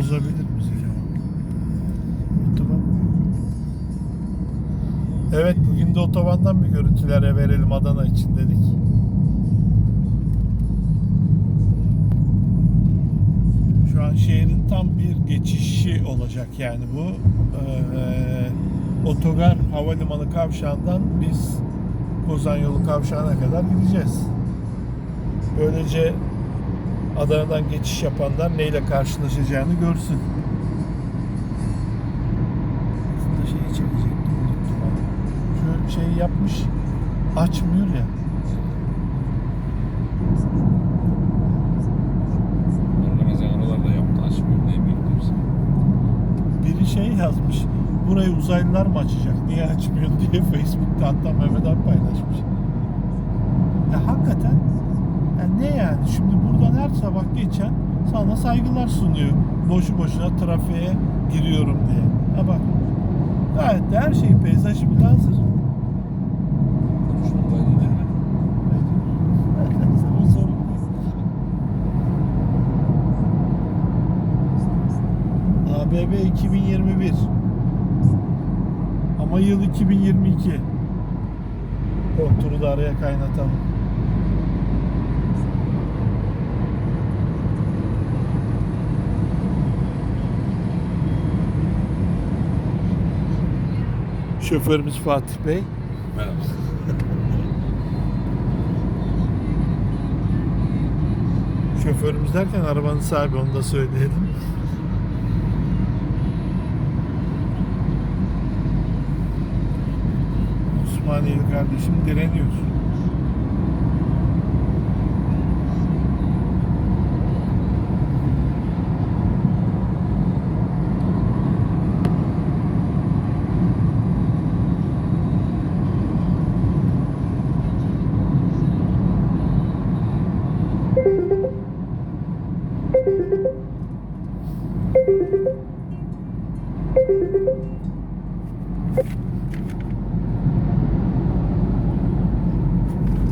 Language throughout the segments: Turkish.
bozabilir ama. Otoban. Evet bugün de otobandan bir görüntülere verelim Adana için dedik. Şu an şehrin tam bir geçişi olacak yani bu. Ee, Otogar Havalimanı kavşağından biz Kozan Yolu kavşağına kadar gideceğiz. Böylece Adana'dan geçiş yapanlar neyle karşılaşacağını görsün. Aslında şeyi çekecektim unuttum abi. Şu şeyi yapmış açmıyor ya. Biri şey yazmış. Burayı uzaylılar mı açacak? Niye açmıyor diye Facebook'ta hatta Mehmet abi paylaşmış. Ya hakikaten ya ne yani? Şimdi buradan her sabah geçen sana saygılar sunuyor. Boşu boşuna trafiğe giriyorum diye. Ha bak. Gayet de her şeyin peyzajı bile hazır. ABB 2021 ama yıl 2022 Konturu da araya kaynatalım. Şoförümüz Fatih Bey. Merhaba. Şoförümüz derken arabanın sahibi onu da söyleyelim. Osmaniyeli kardeşim direniyor.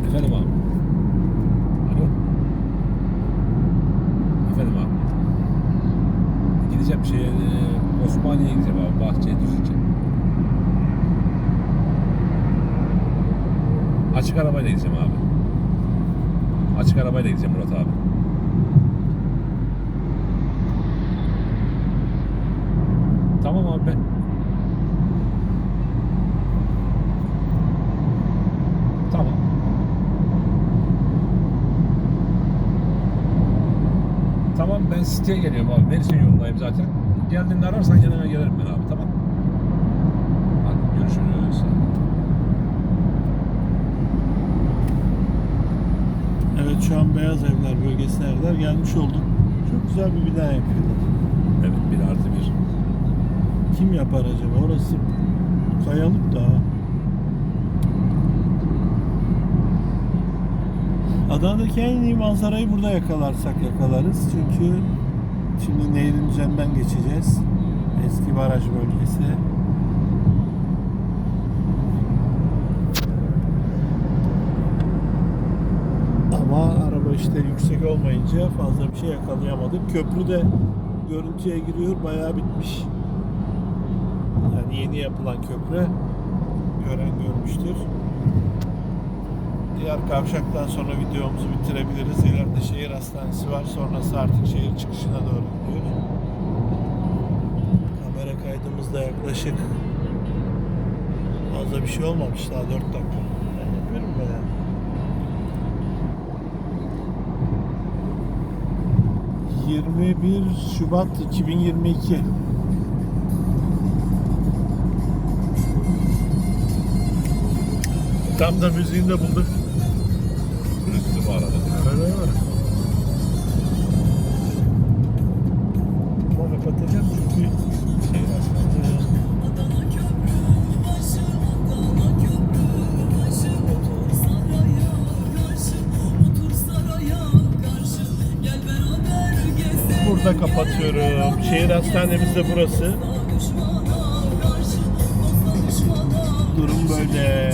Efendim abi. Alo. Efendim abi. Gideceğim şeye, e, Osmaniye'ye gideceğim abi. Bahçeye. Açık arabayla gideceğim abi. Açık arabayla gideceğim Murat abi. Tamam abi ben. Tamam. Tamam ben siteye geliyorum abi. Mersin yolundayım zaten. Geldiğinde ararsan yanına gelirim ben abi tamam. Hadi görüşürüz. Evet şu an Beyaz Evler bölgesine evler gelmiş olduk. Çok güzel bir bina yapıyorlar. Evet bir artı bir. Kim yapar acaba? Orası kayalık da. Adana'daki en iyi manzarayı burada yakalarsak yakalarız. Çünkü şimdi nehrin üzerinden geçeceğiz. Eski baraj bölgesi. Ama araba işte yüksek olmayınca fazla bir şey yakalayamadık. Köprü de görüntüye giriyor. Bayağı bitmiş. Yani yeni yapılan köprü gören görmüştür. Diğer kavşaktan sonra videomuzu bitirebiliriz. İleride şehir hastanesi var. Sonrası artık şehir çıkışına doğru gidiyor. Kamera kaydımızda yaklaşık fazla bir şey olmamış daha 4 dakika. Ben yapıyorum bayağı. ...21 Şubat 2022 Tam da müziğini de bulduk. da kapatıyorum. Şehir hastanemiz de burası. Durum böyle.